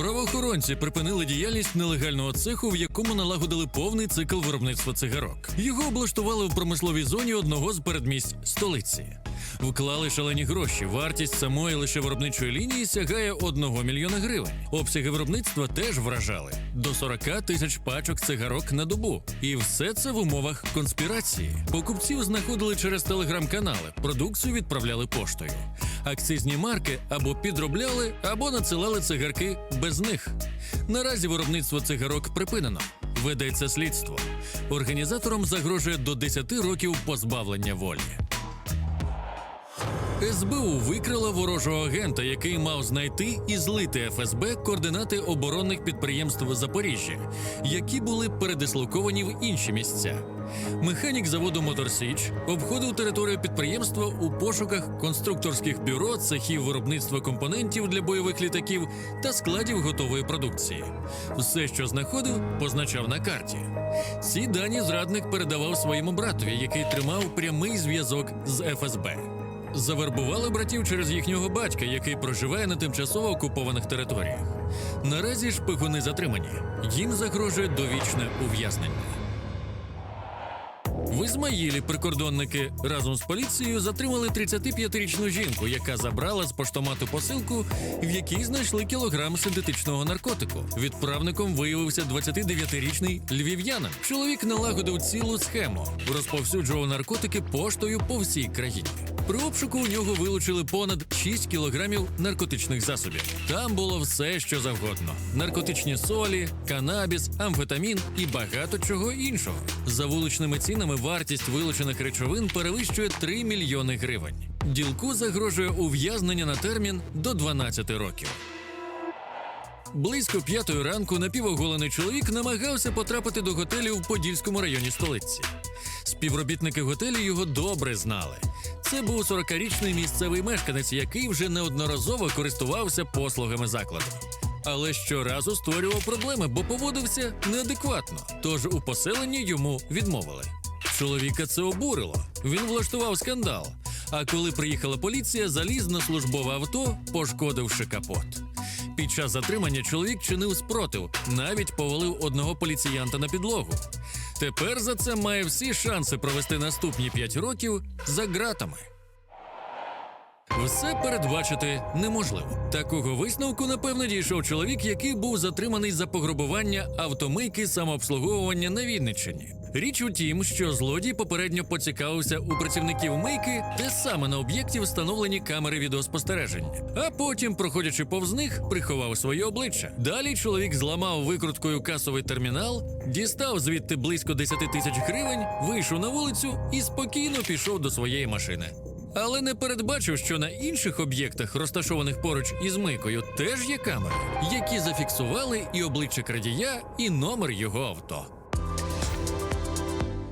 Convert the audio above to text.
Правоохоронці припинили діяльність нелегального цеху, в якому налагодили повний цикл виробництва цигарок. Його облаштували в промисловій зоні одного з передмість столиці. Вклали шалені гроші. Вартість самої лише виробничої лінії сягає 1 мільйона гривень. Обсяги виробництва теж вражали до 40 тисяч пачок цигарок на добу. І все це в умовах конспірації. Покупців знаходили через телеграм-канали, продукцію відправляли поштою. Акцизні марки або підробляли, або надсилали цигарки без них. Наразі виробництво цигарок припинено. Ведеться слідство. Організаторам загрожує до 10 років позбавлення волі. СБУ викрила ворожого агента, який мав знайти і злити ФСБ координати оборонних підприємств Запоріжжя, які були передислоковані в інші місця. Механік заводу Моторсіч обходив територію підприємства у пошуках конструкторських бюро, цехів виробництва компонентів для бойових літаків та складів готової продукції. Все, що знаходив, позначав на карті. Ці дані зрадник передавав своєму братові, який тримав прямий зв'язок з ФСБ. Завербували братів через їхнього батька, який проживає на тимчасово окупованих територіях. Наразі шпигуни затримані. Їм загрожує довічне ув'язнення. В Ізмаїлі прикордонники разом з поліцією затримали 35-річну жінку, яка забрала з поштомату посилку, в якій знайшли кілограм синтетичного наркотику. Відправником виявився 29-річний львів'янин. Чоловік налагодив цілу схему, розповсюджував наркотики поштою по всій країні. При обшуку у нього вилучили понад 6 кілограмів наркотичних засобів. Там було все, що завгодно: наркотичні солі, канабіс, амфетамін і багато чого іншого. За вуличними цінами вартість вилучених речовин перевищує 3 мільйони гривень. Ділку загрожує ув'язнення на термін до 12 років. Близько п'ятої ранку напівоголений чоловік намагався потрапити до готелю в Подільському районі столиці. Співробітники готелю його добре знали. Це був 40-річний місцевий мешканець, який вже неодноразово користувався послугами закладу. Але щоразу створював проблеми, бо поводився неадекватно. Тож у поселенні йому відмовили. Чоловіка це обурило. Він влаштував скандал. А коли приїхала поліція, заліз на службове авто, пошкодивши капот. Під час затримання чоловік чинив спротив, навіть повалив одного поліціянта на підлогу. Тепер за це має всі шанси провести наступні 5 років за ґратами. Все передбачити неможливо. Такого висновку, напевно, дійшов чоловік, який був затриманий за пограбування автомийки самообслуговування на Вінниччині. Річ у тім, що злодій попередньо поцікавився у працівників мийки, де саме на об'єкті встановлені камери відеоспостереження. А потім, проходячи повз них, приховав своє обличчя. Далі чоловік зламав викруткою касовий термінал, дістав звідти близько 10 тисяч гривень, вийшов на вулицю і спокійно пішов до своєї машини. Але не передбачив, що на інших об'єктах, розташованих поруч із мийкою, теж є камери, які зафіксували і обличчя крадія, і номер його авто.